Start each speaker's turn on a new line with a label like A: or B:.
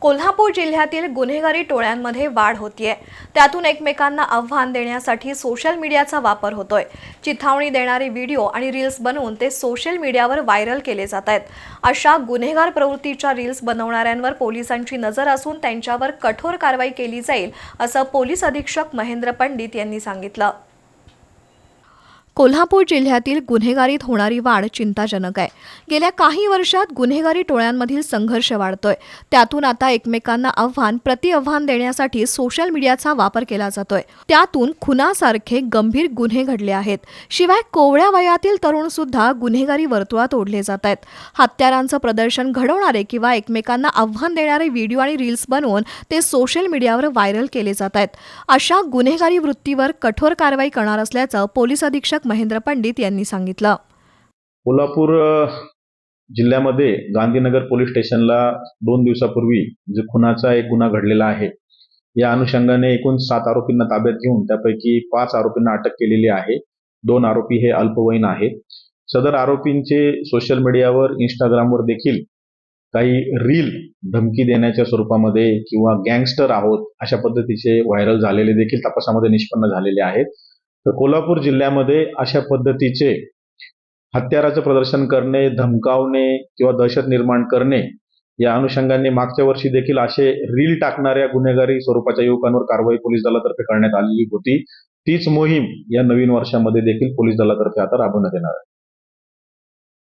A: कोल्हापूर जिल्ह्यातील गुन्हेगारी टोळ्यांमध्ये वाढ होतीये. त्यातून एकमेकांना आव्हान देण्यासाठी सोशल मीडियाचा वापर होतोय. चिथावणी देणारे व्हिडिओ आणि रील्स बनवून ते सोशल मीडियावर व्हायरल केले जात आहेत. अशा गुन्हेगार प्रवृत्तीच्या रील्स बनवणाऱ्यांवर पोलिसांची नजर असून त्यांच्यावर कठोर कारवाई केली जाईल असं पोलीस अधीक्षक महेंद्र पंडित यांनी सांगितलं. कोल्हापूर जिल्ह्यातील गुन्हेगारीत होणारी वाढ चिंताजनक आहे. गेल्या काही वर्षात गुन्हेगारी टोळ्यांमधील संघर्ष वाढतोय. त्यातून आता एकमेकांना आव्हान प्रतिआव्हान देण्यासाठी सोशल मीडियाचा वापर केला जातोय. त्यातून खुनासारखे गंभीर गुन्हे घडले आहेत. शिवाय कोवळ्या वयातील तरुण सुद्धा गुन्हेगारी वर्तुळात ओढले जात आहेत. हत्यारांचं प्रदर्शन घडवणारे किंवा एकमेकांना आव्हान देणारे व्हिडिओ आणि रील्स बनवून ते सोशल मीडियावर व्हायरल केले जात आहेत. अशा गुन्हेगारी वृत्तीवर कठोर कारवाई करणार असल्याचं पोलीस अधीक्षक महेंद्र पंडित यांनी सांगितलं.
B: कोल्हापूर जिल्ह्यामध्ये गांधीनगर पोलीस स्टेशनला दोन दिवसापूर्वी जो खुनाचा एक गुन्हा घडलेला आहे या अनुषंगाने एकूण सात आरोपींना ताब्यात घेऊन त्यापैकी पाच आरोपींना अटक केलेली आहे. दोन आरोपी हे अल्पवयीन आहेत. सदर आरोपींचे सोशल मीडियावर इंस्टाग्रामवर देखील काही रील धमकी देण्याच्या स्वरूपामध्ये किंवा गँगस्टर आहोत अशा पद्धतीचे व्हायरल झालेले देखील तपासामध्ये निष्पन्न झालेले आहेत. तर कोल्हापूर जिल्ह्यामध्ये अशा पद्धतीचे हत्याराचं प्रदर्शन करणे धमकावणे किंवा दहशत निर्माण करणे या अनुषंगाने मागच्या वर्षी देखील असे रील टाकणाऱ्या गुन्हेगारी स्वरूपाच्या युवकांवर कारवाई पोलीस दलातर्फे करण्यात आलेली होती. तीच मोहीम या नवीन वर्षामध्ये देखील पोलीस दलातर्फे आता राबवण्यात येणार आहे.